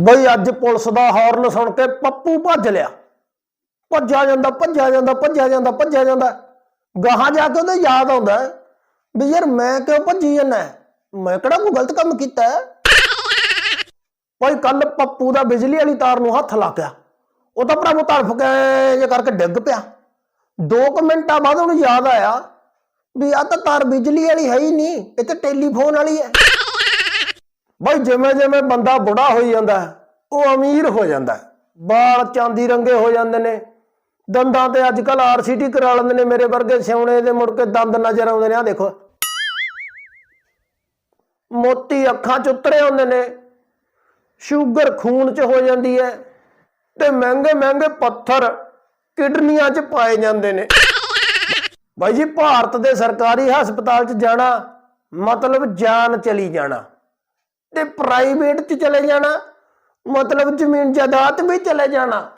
ਬਈ ਅੱਜ ਪੁਲਿਸ ਦਾ ਹਾਰਨ ਸੁਣ ਕੇ ਪੱਪੂ ਭੱਜ ਲਿਆ। ਭੱਜਿਆ ਜਾਂਦਾ ਭੱਜਿਆ ਜਾਂਦਾ ਭੱਜਿਆ ਜਾਂਦਾ ਭੱਜਿਆ ਜਾਂਦਾ। ਗਾਹਾਂ ਜਾ ਕੇ ਉਹਦੇ ਯਾਦ ਆਉਂਦਾ ਵੀ ਯਾਰ ਮੈਂ ਕਿਉਂ ਭੱਜੀ ਜਾਂਦਾ ਮੈਂ ਕਿਹੜਾ ਕੋਈ ਗਲਤ ਕੰਮ ਕੀਤਾ ਭਾਈ ਕੱਲ ਪੱਪੂ ਦਾ ਬਿਜਲੀ ਵਾਲੀ ਤਾਰ ਨੂੰ ਹੱਥ ਲਾ ਗਿਆ। ਉਹ ਤਾਂ ਭਰਾ ਨੂੰ ਤੜਫ ਕੇ ਜੇ ਕਰਕੇ ਡਿੱਗ ਪਿਆ। 2 ਮਿੰਟਾਂ ਬਾਅਦ ਉਹਨੂੰ ਯਾਦ ਆਇਆ ਵੀ ਆ ਤਾਂ ਤਾਰ ਬਿਜਲੀ ਵਾਲੀ ਹੈ ਹੀ ਨਹੀਂ ਇਹ ਤਾਂ ਟੈਲੀਫੋਨ ਵਾਲੀ ਹੈ। ਬਈ ਜਿਵੇਂ ਜਿਵੇਂ ਬੰਦਾ ਬੁੜਾ ਹੋਈ ਜਾਂਦਾ, ਉਹ ਅਮੀਰ ਹੋ ਜਾਂਦਾ। ਬਾਲ ਚਾਂਦੀ ਰੰਗੇ ਹੋ ਜਾਂਦੇ ਨੇ। ਦੰਦਾਂ ਤੇ ਅੱਜ ਕੱਲ ਆਰਸੀਟੀ ਕਰਾ ਲੈਂਦੇ ਨੇ ਮੇਰੇ ਵਰਗੇ ਸਿਉਣੇ ਦੇ ਮੁੜ ਕੇ ਦੰਦ ਨਜ਼ਰ ਆਉਂਦੇ ਨੇ ਆ ਦੇਖੋ। ਮੋਤੀ ਅੱਖਾਂ ਚ ਉਤਰੇ ਹੁੰਦੇ ਨੇ। ਸ਼ੂਗਰ ਖੂਨ ਚ ਹੋ ਜਾਂਦੀ ਹੈ ਤੇ ਮਹਿੰਗੇ ਮਹਿੰਗੇ ਪੱਥਰ ਕਿਡਨੀਆਂ ਚ ਪਾਏ ਜਾਂਦੇ ਨੇ। ਬਾਈ ਜੀ, ਭਾਰਤ ਦੇ ਸਰਕਾਰੀ ਹਸਪਤਾਲ ਚ ਜਾਣਾ ਮਤਲਬ ਜਾਨ ਚਲੀ ਜਾਣਾ। ਤੇ ਪ੍ਰਾਈਵੇਟ ਚ ਚਲੇ ਜਾਣਾ। ਮਤਲਬ ਜ਼ਮੀਨ ਜਾਇਦਾਦ ਵੀ ਚਲੇ ਜਾਣਾ।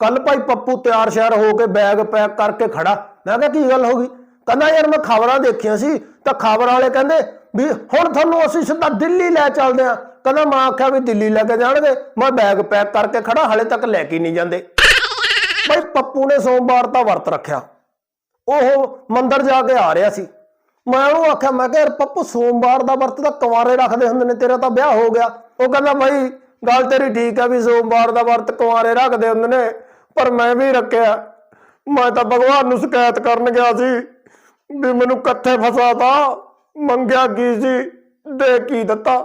ਕੱਲ ਭਾਈ ਪੱਪੂ ਤਿਆਰ ਸ਼ਿਆਰ ਹੋ ਕੇ ਬੈਗ ਪੈਕ ਕਰਕੇ ਖੜਾ। ਮੈਂ ਕਿਹਾ, ਕੀ ਗੱਲ ਹੋ ਗਈ? ਕਹਿੰਦਾ, ਯਾਰ ਮੈਂ ਖਬਰਾਂ ਦੇਖੀਆਂ ਸੀ। ਤਾਂ ਖਬਰ ਵਾਲੇ ਕਹਿੰਦੇ ਵੀ ਹੁਣ ਤੁਹਾਨੂੰ ਅਸੀਂ ਸਿੱਧਾ ਦਿੱਲੀ ਲੈ ਚੱਲਦੇ ਆ ਕਹਿੰਦਾ, ਮਾਂ ਆਖਿਆ ਵੀ ਦਿੱਲੀ ਲੈ ਕੇ ਜਾਣਗੇ। ਮੈਂ ਬੈਗ ਪੈਕ ਕਰਕੇ ਖੜਾ, ਹਲੇ ਤੱਕ ਲੈ ਕੇ ਨਹੀਂ ਜਾਂਦੇ। ਭਾਈ ਪੱਪੂ ਨੇ ਸੋਮਵਾਰ ਦਾ ਵਰਤ ਰੱਖਿਆ। ਉਹ ਮੰਦਰ ਜਾ ਕੇ ਆ ਰਿਹਾ ਸੀ। ਮੈਂ ਉਹਨੂੰ ਆਖਿਆ, ਮੈਂ ਕਿਹਾ, ਯਾਰ ਪੱਪੂ, ਸੋਮਵਾਰ ਦਾ ਵਰਤ ਤਾਂ ਕੁਆਰੇ ਰੱਖਦੇ ਹੁੰਦੇ ਨੇ, ਤੇਰਾ ਤਾਂ ਵਿਆਹ ਹੋ ਗਿਆ। ਉਹ ਕਹਿੰਦਾ ਭਾਈ ਗੱਲ ਤੇਰੀ ਠੀਕ ਆ ਵੀ ਸੋਮਵਾਰ ਦਾ ਵਰਤ ਕੁਆਰੇ ਰੱਖਦੇ ਹੁੰਦੇ ਨੇ, ਪਰ ਮੈਂ ਵੀ ਰੱਖਿਆ। ਮੈਂ ਤਾਂ ਭਗਵਾਨ ਨੂੰ ਸ਼ਿਕਾਇਤ ਕਰਨ ਗਿਆ ਸੀ ਵੀ ਮੈਨੂੰ ਕਿੱਥੇ ਫਸਾਤਾ ਮੰਗਿਆ ਕੀ ਸੀ, ਦੇ ਕੀ ਦਿੱਤਾ?